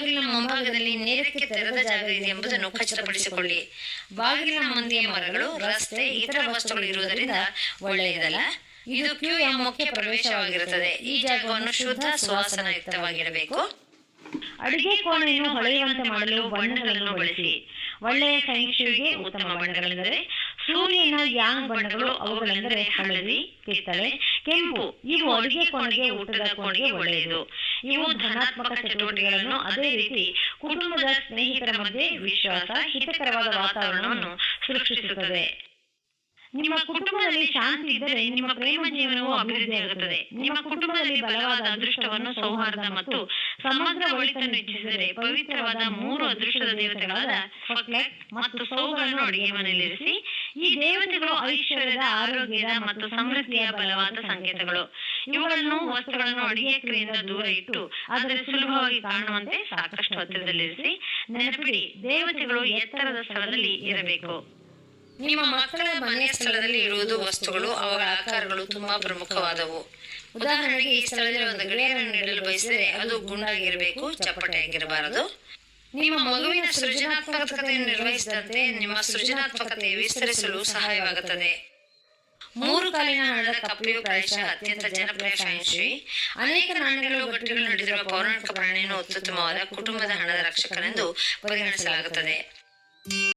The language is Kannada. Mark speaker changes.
Speaker 1: ಬಾಗಿಲಿನ ಮುಂಭಾಗದಲ್ಲಿ ನೇರಕ್ಕೆ ತೆರೆದ ಜಾಗ ಇದೆ ಎಂಬುದನ್ನು ಖಚಿತಪಡಿಸಿಕೊಳ್ಳಿ. ಬಾಗಿಲಿನ ಮುಂದೆ ಮರಗಳು, ರಸ್ತೆ, ಇತರ ವಸ್ತುಗಳು ಇರುವುದರಿಂದ ಒಳ್ಳೆಯದಲ್ಲ. ಇದು ಕ್ಯೂ ಎಂಬ ಮುಖ್ಯ ಪ್ರವೇಶವಾಗಿರುತ್ತದೆ. ಈ ಜಾಗವನ್ನು ಶುದ್ಧ ಸುವಾಸನಯುಕ್ತವಾಗಿರಬೇಕು
Speaker 2: ಅಡುಗೆ ಕೋಣೆಯನ್ನು ಹೊಳೆಯುವಂತೆ ಮಾಡಲು ಬಣ್ಣಗಳನ್ನು ಬಳಸಿ. ಒಳ್ಳೆಯ ಫೆಂಗ್ಶೂಗೆ ಉತ್ತಮ ಬಣ್ಣಗಳೆಂದರೆ ಸೂರ್ಯನ ಯಾಂಗ್ ಬಣ್ಣಗಳು, ಅವುಗಳೆಂದರೆ ಹಳದಿ, ಕಿತ್ತಳೆ, ಕೆಂಪು. ಇವು ಅಡುಗೆ ಕೋಣೆಗೆ, ಊಟದ ಕೋಣೆಗೆ ಒಳ್ಳೆಯದು. ಇವು ಧನಾತ್ಮಕ ಚಟುವಟಿಕೆಗಳನ್ನು ಅದೇ ರೀತಿ ಕುಟುಂಬದ ಸ್ನೇಹಿತರ ಮಧ್ಯೆ ವಿಶ್ವಾಸ ಹಿತಕರವಾದ ವಾತಾವರಣವನ್ನು ಸೃಷ್ಟಿಸುತ್ತದೆ ನಿಮ್ಮ ಕುಟುಂಬದಲ್ಲಿ ಶಾಂತಿ ಇದ್ದರೆ ನಿಮ್ಮ ಪ್ರೇಮ ಜೀವನವು ಅಭಿವೃದ್ಧಿಯಾಗುತ್ತದೆ ನಿಮ್ಮ ಕುಟುಂಬದಲ್ಲಿ ಬಲವಾದ ಅದೃಷ್ಟವನ್ನು ಸೌಹಾರ್ದ ಮತ್ತು ಸಮಗ್ರ ಒಳಿತನ್ನು ಹೆಚ್ಚಿಸಿದರೆ ಪವಿತ್ರವಾದ ಮೂರು ಅದೃಷ್ಟದ ದೇವತೆಗಳಾದ ಮತ್ತು ಸೌಗಳನ್ನು ಅಡುಗೆ ಮನೆಯಲ್ಲಿರಿಸಿ ಈ ದೇವತೆಗಳು ಐಶ್ವರ್ಯದ ಆರೋಗ್ಯದ ಮತ್ತು ಸಮೃದ್ಧಿಯ ಬಲವಾದ ಸಂಕೇತಗಳು. ಇವುಗಳನ್ನು ವಸ್ತುಗಳನ್ನು ಅಡಿಗೆ ಕ್ರಿಯಿಂದ ದೂರ ಇಟ್ಟು ಆದರೆ ಸುಲಭವಾಗಿ ಕಾಣುವಂತೆ ಸಾಕಷ್ಟು ಹತ್ತಿರದಲ್ಲಿರಿಸಿ ನೆನಪಿಡಿ ದೇವತೆಗಳು ಎತ್ತರದ ಸ್ಥಳದಲ್ಲಿ ಇರಬೇಕು.
Speaker 1: ನಿಮ್ಮ ಮಕ್ಕಳ ಮನೆಯ ಸ್ಥಳದಲ್ಲಿ ಇರುವುದು ವಸ್ತುಗಳು ಅವರ ಆಕಾರಗಳು ತುಂಬಾ ಪ್ರಮುಖವಾದವು. ಉದಾಹರಣೆಗೆ ಈ ಸ್ಥಳದಲ್ಲಿ ಒಂದು ಗೆಳೆಯರನ್ನು ನೀಡಲು ಬಯಸಿದರೆ ಅದು ಗುಂಡಾಗಿರಬೇಕು ಚಪ್ಪಟೆಯಾಗಿರಬಾರದು. ನಿಮ್ಮ ಮಗುವಿನ ಸೃಜನಾತ್ಮಕತೆಯನ್ನು ನಿರ್ವಹಿಸಿದಂತೆ ನಿಮ್ಮ ಸೃಜನಾತ್ಮಕತೆ ವಿಸ್ತರಿಸಲು ಸಹಾಯವಾಗುತ್ತದೆ. ಮೂರು ಕಾಲಿನ ಹಣದ ಕಪ್ಪೆಯು ಪ್ರಾಯಶಃ ಅತ್ಯಂತ ಜನಪ್ರಿಯ ಫ್ಯಾನ್ಶಿ ಅನೇಕ ನಾಣ್ಯಗಳು ಗಟ್ಟಿಗಳು ನಡೆದಿರುವ ಪೌರಾಣಿಕ ಪ್ರಾಣಿಯನ್ನು ಅತ್ಯುತ್ತಮವಾದ ಕುಟುಂಬದ ಹಣದ ರಕ್ಷಕನೆಂದು ಪರಿಗಣಿಸಲಾಗುತ್ತದೆ.